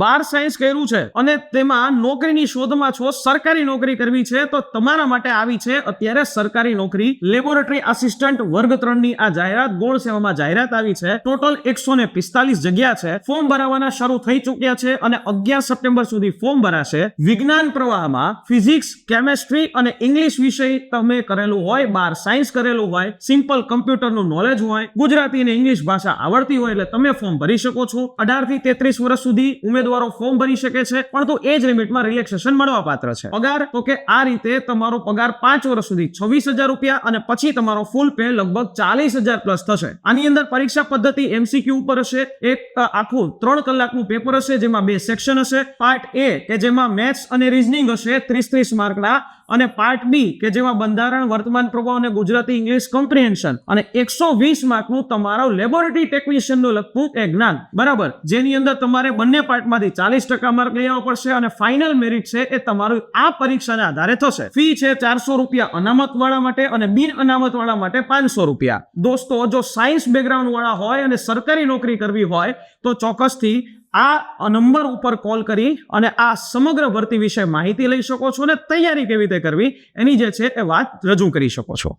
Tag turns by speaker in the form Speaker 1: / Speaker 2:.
Speaker 1: બાર science કર્યું છે અને તેમાં નોકરીની શોધમાં છો, સરકારી નોકરી કરવી છે, તો તમારા માટે આવી છે અત્યારે સરકારી નોકરી. લેબોરેટરી આસિસ્ટન્ટ વર્ગ ત્રણની આ જાહેરાત, ગોળ સેવામાં જાહેરાત આવી છે. ટોટલ એકસો ને પિસ્તાલીસ જગ્યા છે. ફોર્મ ભરાવાના શરૂ થઈ ચુક્યા છે અને અગિયાર સપ્ટેમ્બર સુધી ફોર્મ ભરાશે. વિજ્ઞાન પ્રવાહમાં ફિઝિક્સ કેમેસ્ટ્રી અને ઇંગ્લિશ વિષય તમે કરેલું હોય, બાર સાયન્સ કરેલું હોય સિમ્પલ કમ્પ્યુટરનું નોલેજ હોય, ગુજરાતી અને ઇંગ્લિશ ભાષા આવડતી હોય એટલે તમે ફોર્મ ભરી શકો છો. અઢારથી તેત્રીસ વર્ષ સુધી ઉમેદવારો ફોર્મ ભરી શકે છે. પણ એ જ લિમિટમાં રિલેક્સેશન મળવા પાત્ર છે. પગાર, તો કે આ રીતે તમારો પગાર પાંચ વર્ષ સુધી છવ્વીસ હજાર રૂપિયા અને પછી તમારો ફૂલ પે લગભગ ચાલીસ હજાર પ્લસ થશે. આની અંદર પરીક્ષા પદ્ધતિ એમસીક્યુ ઉપર હશે. એક આખું ત્રણ કલાકનું પેપર હશે જેમાં બે સેક્શન હશે. પાર્ટ એ કે જેમાં મેથ્સ અને રિઝનિંગ હશે, ત્રીસ ત્રીસ માર્કના અને પાર્ટ બી કે જેમાં બંધારણ, વર્તમાન પ્રભાવ અને ગુજરાતી ઇંગ્લિશ કોમ્પ્રિહેન્શન અને એકસો વીસ માર્કનું તમારું લેબોરેટરી ટેકનિશિયનનું લગતું એ જ્ઞાન. બરાબર? જેની અંદર તમારે બંને પાર્ટમાંથી ચાલીસ ટકા માર્ક લઈ આવવા પડશે અને ફાઇનલ મેરિટ છે એ તમારું આ પરીક્ષાના આધારે થશે. ફી છે ચારસો રૂપિયા અનામત વાળા માટે અને બિન અનામત વાળા માટે પાંચસો રૂપિયા. દોસ્તો, જો સાયન્સ બેકગ્રાઉન્ડ વાળા હોય અને સરકારી નોકરી કરવી હોય, તો ચોક્કસથી આ નંબર ઉપર કોલ કરી અને આ સમગ્ર ભરતી વિશે માહિતી લઈ શકો છો અને તૈયારી કેવી રીતે કરવી એની જે છે એ વાત રજૂ કરી શકો છો.